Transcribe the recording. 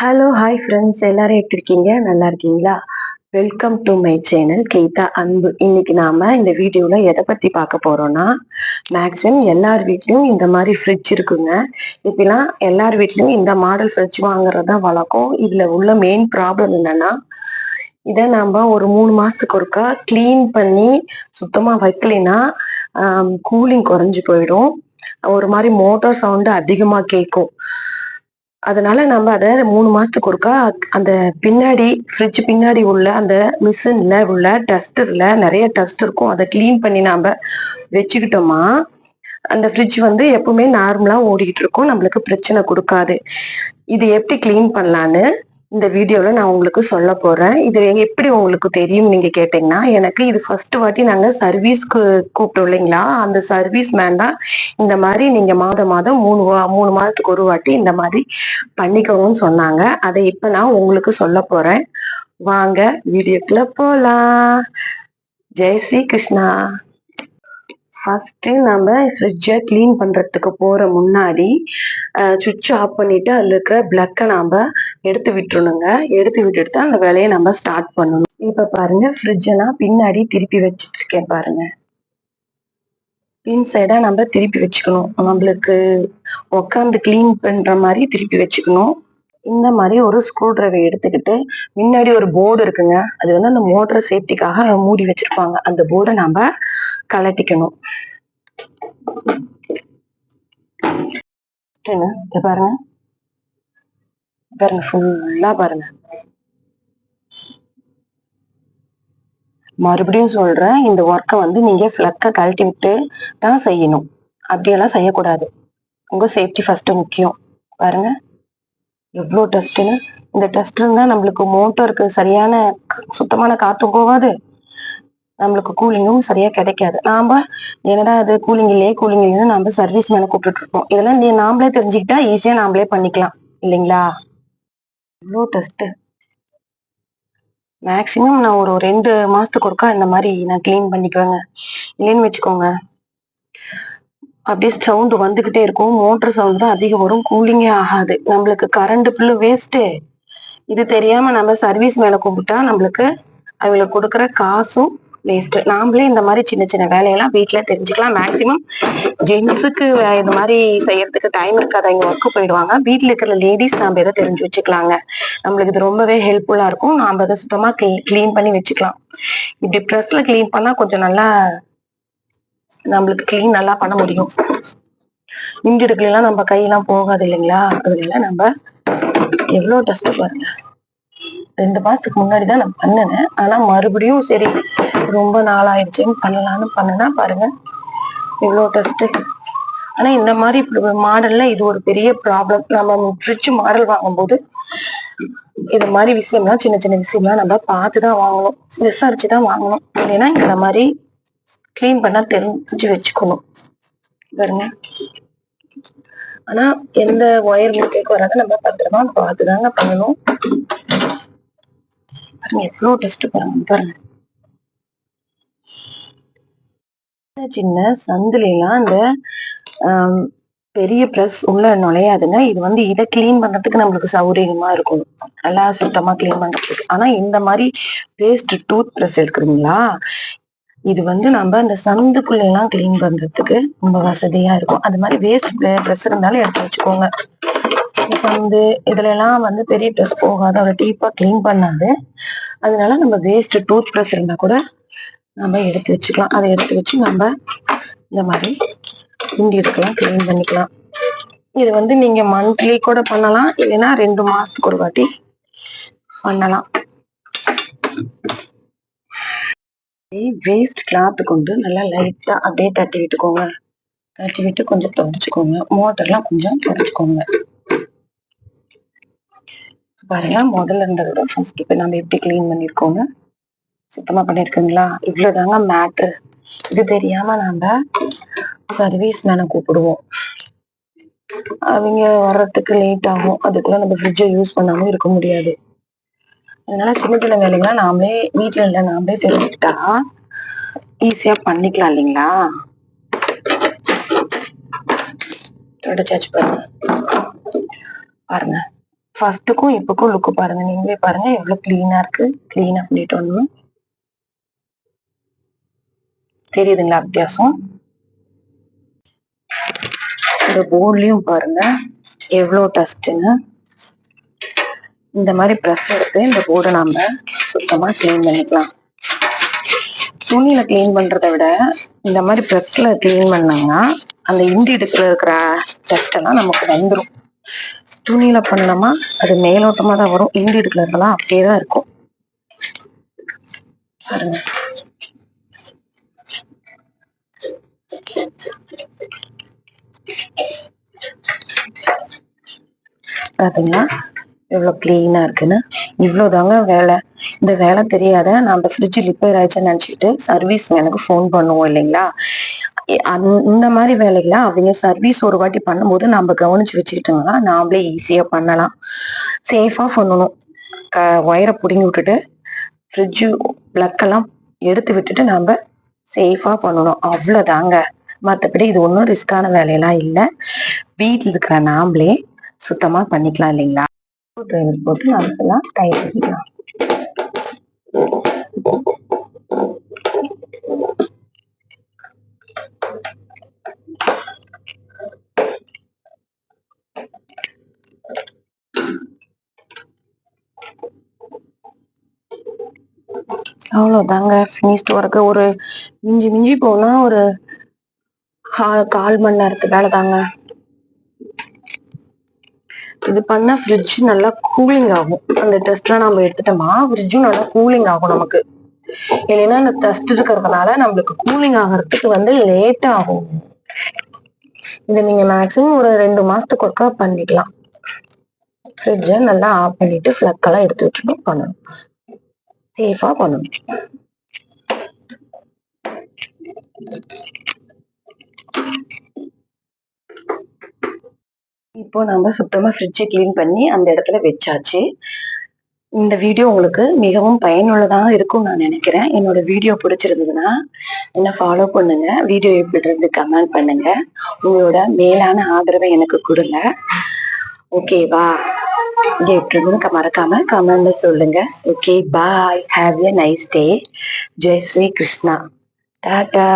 Hello hi friends எல்லாரும் எப்படி இருக்கீங்க? நல்லா இருக்கீங்களா? Welcome to my channel Geetha Anbu இன்னைக்கு நாம இந்த வீடியோல எதை பத்தி பார்க்க போறோம்னா மேக்ஸிமம் எல்லார் வீட்லயும் இந்த மாதிரி ஃப்ரிட்ஜ் இருக்குங்க. இப்பெல்லாம் எல்லார் வீட்லயும் இந்த மாடல் ஃப்ரிட்ஜ் வாங்குறது தான் வழக்கம். இதுல உள்ள மெயின் ப்ராப்ளம் என்னன்னா இதை நம்ம ஒரு மூணு மாசத்துக்கு ஒருக்கா க்ளீன் பண்ணி சுத்தமா வைக்கலைன்னா கூலிங் குறைஞ்சு போயிடும். ஒரு மாதிரி மோட்டார் சவுண்டு அதிகமா கேட்கும் அதனால நம்ம அதை மூணு மாசத்துக்கு ஒருக்கா அந்த பின்னாடி ஃப்ரிட்ஜ் பின்னாடி உள்ள அந்த மிஷின்ல உள்ள டஸ்டர்ல நிறைய டஸ்ட் இருக்கும். அதை க்ளீன் பண்ணி நாம வச்சுக்கிட்டோமா அந்த ஃப்ரிட்ஜ் வந்து எப்பவுமே நார்மலா ஓடிக்கிட்டு இருக்கும். நம்மளுக்கு பிரச்சனை கொடுக்காது. இது எப்படி க்ளீன் பண்ணலான்னு இந்த வீடியோல நான் உங்களுக்கு சொல்ல போறேன். இது எப்படி உங்களுக்கு தெரியும் நீங்க கேட்டீங்கன்னா எனக்கு இது ஃபர்ஸ்ட் வாட்டி நாங்க சர்வீஸ்க்கு கூப்பிட்டோம் இல்லைங்களா? அந்த சர்வீஸ் மேன் தான் இந்த மாதிரி நீங்க மாதம் மாதம் மூணு மூணு மாதத்துக்கு ஒரு வாட்டி இந்த மாதிரி பண்ணிக்கணும்னு சொன்னாங்க. அதை இப்ப நான் உங்களுக்கு சொல்ல போறேன். வாங்க வீடியோக்குள்ள போலாம். ஜெய் ஸ்ரீ கிருஷ்ணா. ஃபஸ்ட்டு நம்ம ஃப்ரிட்ஜை க்ளீன் பண்ணுறதுக்கு போகிற முன்னாடி சுவிட்ச் ஆஃப் பண்ணிவிட்டு அதில் இருக்கிற பிளக்கை நாம் எடுத்து விட்டுறணுங்க. எடுத்து விட்டுட்டு தான் அந்த வேலையை நம்ம ஸ்டார்ட் பண்ணணும். இப்போ பாருங்கள் ஃப்ரிட்ஜை நான் பின்னாடி திருப்பி வச்சுட்ருக்கேன் இருக்கேன் பின் சைடாக நம்ம திருப்பி வச்சுக்கணும். நம்மளுக்கு உட்காந்து க்ளீன் பண்ணுற மாதிரி திருப்பி வச்சுக்கணும். இந்த மாதிரி ஒரு ஸ்க்ரூ டிரைவர் எடுத்துக்கிட்டு முன்னாடி ஒரு போர்டு இருக்குங்க. அது வந்து அந்த மோட்டர் சேஃப்டிக்காக மூடி வச்சிருப்பாங்க. அந்த போர்டை நாம கலட்டிக்கணும் பாருங்க. பாருங்க ஃபுல்லா பாருங்க. மறுபடியும் சொல்றேன் இந்த ஒர்க்கை வந்து நீங்க ஃபிளக்க கழட்டி விட்டு தான் செய்யணும். அப்படியெல்லாம் செய்யக்கூடாது. உங்க சேஃப்டி ஃபர்ஸ்ட் முக்கியம். பாருங்க. எவ்வளோ டஸ்ட்டுன்னு இந்த டஸ்ட் இருந்தால் நம்மளுக்கு மோட்டருக்கு சரியான சுத்தமான காற்றும் போகாது. நம்மளுக்கு கூலிங்கும் சரியாக கிடைக்காது. நாம் என்னடா அது கூலிங் இல்லையே கூலிங் இல்லைன்னு நாம் சர்வீஸ் மேலே கூப்பிட்டுருப்போம் இதெல்லாம் நீ நாமளே தெரிஞ்சுக்கிட்டா ஈஸியாக நாமளே பண்ணிக்கலாம். இல்லைங்களா? எவ்வளோ டஸ்ட்டு மேக்சிமம் நான் ஒரு ரெண்டு மாதத்துக்கு ஒருக்கா இந்த மாதிரி நான் க்ளீன் பண்ணிக்குவேங்க. இல்லைன்னு வச்சுக்கோங்க. அப்படியே சவுண்ட் வந்துகிட்டே இருக்கும். மோட்டர் சவுண்ட் தான் அதிகம் வரும். கூலிங்கே ஆகாது. நம்மளுக்கு கரண்ட் ஃபுல்லு வேஸ்ட்டு இது தெரியாம நம்ம சர்வீஸ் மேல கூப்பிட்டா நம்மளுக்கு அவங்களுக்கு கொடுக்குற காசும் வேஸ்ட் நாமளே இந்த மாதிரி சின்ன சின்ன வேலையெல்லாம் வீட்டில் தெரிஞ்சுக்கலாம். மேக்சிமம் ஜென்ஸுக்கு இந்த மாதிரி செய்யறதுக்கு டைம் இருக்காது? அவங்க ஒர்க்கு போயிடுவாங்க. வீட்டில் இருக்கிற லேடிஸ் நாம எதை தெரிஞ்சு வச்சுக்கலாங்க? நம்மளுக்கு இது ரொம்பவே ஹெல்ப்ஃபுல்லா இருக்கும். நாம அதை சுத்தமா க்ளீன் பண்ணி வச்சுக்கலாம். இப்படி ப்ரெஸ்ல க்ளீன் பண்ணா கொஞ்சம் நல்லா நம்மளுக்கு கிளீன் நல்லா பண்ண முடியும். இஞ்சி நம்ம கையெல்லாம் போகாது இல்லைங்களா? அதனால நம்ம எவ்வளவு டஸ்ட் பாருங்க. ரெண்டு மாசத்துக்கு முன்னாடி தான் நான் பண்ணினேன். ஆனா மறுபடியும் சரி ரொம்ப நாள் ஆயிடுச்சுன்னு பண்ணலாம்னு பண்ணனா பாருங்க. எவ்வளோ டஸ்ட் ஆனா இந்த மாதிரி மாடல்ல இது ஒரு பெரிய ப்ராப்ளம் நம்ம ஃப்ரிட்ஜ் மாடல் வாங்கும்போது இது மாதிரி விஷயம்லாம் சின்ன சின்ன விஷயம்லாம் நம்ம பார்த்து தான் வாங்கணும். விசாரிச்சு தான் வாங்கணும். இல்லைன்னா இந்த மாதிரி க்ளீன் பண்ணா தெரிஞ்சு வச்சுக்கணும். பாருங்க. ஆனா எந்த ஒயர் மிஸ்டேக் வராத. நம்ம பத்திரமா பார்த்து தாங்க பண்ணணும். பாருங்க எவ்வளோ டெஸ்ட் பாருங்க பாருங்க. சின்ன சின்ன எல்லாம் இந்த பெரிய ப்ரெஸ் உள்ள நுழையாதுங்க. இது வந்து இதை கிளீன் பண்றதுக்கு நம்மளுக்கு சௌகரியமா இருக்கும். நல்லா சுத்தமா கிளீன் பண்றதுக்கு. ஆனா இந்த மாதிரி வேஸ்ட் டூத் ப்ரெஸ் இருக்குங்களா இது வந்து நம்ம அந்த சந்துக்குள்ள எல்லாம் க்ளீன் பண்றதுக்கு ரொம்ப வசதியா இருக்கும். அது மாதிரி வேஸ்ட் ட்ரெஸ் இருந்தாலும் எடுத்து வச்சுக்கோங்க. சந்து இதுல எல்லாம் வந்து பெரிய ட்ரெஸ் போகாது. அவ்வளோ டீப்பா க்ளீன் பண்ணாது. அதனால நம்ம வேஸ்ட் டூத் ப்ரெஸ் இருந்தா கூட நம்ம எடுத்து வச்சுக்கலாம். அதை எடுத்து வச்சு நம்ம இந்த மாதிரி குண்டி எடுக்கலாம் க்ளீன் பண்ணிக்கலாம். இது வந்து நீங்க மந்த்லி கூட பண்ணலாம். இல்லைன்னா ரெண்டு மாசத்துக்கு ஒரு வாட்டி பண்ணலாம். வேஸ்ட் கிளாத் கொண்டு நல்லா லைட்டாக அப்படியே தட்டி விட்டுக்கோங்க. தட்டி விட்டு கொஞ்சம் துடைச்சிக்கோங்க மோட்டர்லாம் கொஞ்சம் துடைச்சிக்கோங்க பாருங்க முதல்ல இருந்ததோட ஃபர்ஸ்ட் இப்போ நம்ம எப்படி க்ளீன் பண்ணியிருக்கோங்க சுத்தமாக பண்ணியிருக்கீங்களா இவ்வளோ தாங்க மேட்ரு இது தெரியாமல் நாம் சர்வீஸ் மேனை கூப்பிடுவோம். அவங்க வர்றதுக்கு லேட் ஆகும். அதுக்குள்ள நம்ம ஃப்ரிட்ஜை யூஸ் பண்ணாமல் இருக்க முடியாது. அதனால சின்ன சின்ன வேலைகள்லாம் நாமளே வீட்டில் இல்லை நாமளே தெரிஞ்சுக்கிட்டா ஈஸியா பண்ணிக்கலாம் இல்லைங்களா? தொடச்சாச்சு பாருங்க. பாருங்க. ஃபர்ஸ்ட்டுக்கும் இப்போக்கும் லுக்கு பாருங்க. நீங்களே பாருங்க எவ்வளவு கிளீனா இருக்கு. கிளீனா பண்ணிட்டு வரணும் தெரியுதுங்களா வித்தியாசம் இந்த போர்ட்லயும் பாருங்க எவ்வளோ டஸ்ட்னு இந்த மாதிரி ப்ரெஸ் எடுத்து இந்த போர்டை நம்ம சுத்தமாக க்ளீன் பண்ணிக்கலாம். துணியில கிளீன் பண்றதை விட இந்த மாதிரி ப்ரெஸ்ல கிளீன் பண்ணோம்னா அந்த இண்டி இடுக்குல இருக்கிற டஸ்ட் எல்லாம் நமக்கு வந்துடும் துணியில பண்ணோமா அது மேலோட்டமா தான் வரும். இண்டி இடுக்குல இருக்கலாம் அப்படியே தான் இருக்கும். பாருங்க. எவ்வளவு கிளீனா இருக்குன்னு? இவ்வளவுதாங்க வேலை. இந்த வேலை தெரியாத நம்ம ஃப்ரிட்ஜ் ரிப்பேர் ஆயிடுச்சுன்னு நினைச்சிட்டு சர்வீஸ் எனக்கு ஃபோன் பண்ணுவோம் இல்லைங்களா? அந்த- இந்த மாதிரி வேலைகளை அவங்க சர்வீஸ் ஒரு வாட்டி பண்ணும்போது நம்ம கவனிச்சு வச்சுக்கிட்டோம்னா நாமளே ஈஸியா பண்ணலாம். சேஃபா பண்ணணும். க ஒயரை பிடுங்கி விட்டுட்டு ஃப்ரிட்ஜு ப்ளக்கெல்லாம் எடுத்து விட்டுட்டு நாம சேஃபா பண்ணணும். அவ்வளோதாங்க மற்றபடி இது ஒன்றும் ரிஸ்கான வேலையெல்லாம் இல்லை. வீட்டில் இருக்கிற நாமளே சுத்தமாக பண்ணிக்கலாம் இல்லைங்களா? டிரைவர் போட்டு நமக்கெல்லாம் டைட் பண்ணிக்கலாம் அவ்வளவுதாங்க. ஃபினிஷ்டு ஒர்க்கு ஒரு மிஞ்சி மிஞ்சி போனா ஒரு கால் மணி நேரத்துக்கு வேலை தாங்க இது பண்ணா ஃப்ரிட்ஜ் நல்லா கூலிங் ஆகும். அந்த டெஸ்ட்லாம் நம்ம எடுத்துட்டோமா ஃப்ரிட்ஜும் நல்லா கூலிங் ஆகும் நமக்கு. இல்லைன்னா அந்த டெஸ்ட் இருக்கிறதுனால நம்மளுக்கு கூலிங் ஆகிறதுக்கு வந்து லேட் ஆகும். இதை நீங்க மேக்ஸிமம் ஒரு ரெண்டு மாசத்துக்கு ஒருக்கா பண்ணிக்கலாம். ஃப்ரிட்ஜை நல்லா ஆஃப் பண்ணிட்டு ஃப்ளக் எல்லாம் எடுத்து விட்டுட்டு பண்ணணும். சேஃபா பண்ணணும். இப்போ நம்ம சுத்தமா ஃப்ரிட்ஜை க்ளீன் பண்ணி அந்த இடத்துல வச்சாச்சு. இந்த வீடியோ உங்களுக்கு மிகவும் பயனுள்ளதாக இருக்கும் நான் நினைக்கிறேன். என்னோட வீடியோ பிடிச்சிருந்ததுன்னா என்ன ஃபாலோ பண்ணுங்க. வீடியோ எப்படி இருந்து கமெண்ட் பண்ணுங்க. உங்களோட மேலான ஆதரவை எனக்கு கொடுங்க. ஓகேவா இங்கே எப்படி இருந்து மறக்காம கமெண்ட்ல சொல்லுங்க. Okay bye have a nice day Jai Shri Krishna. Ta ta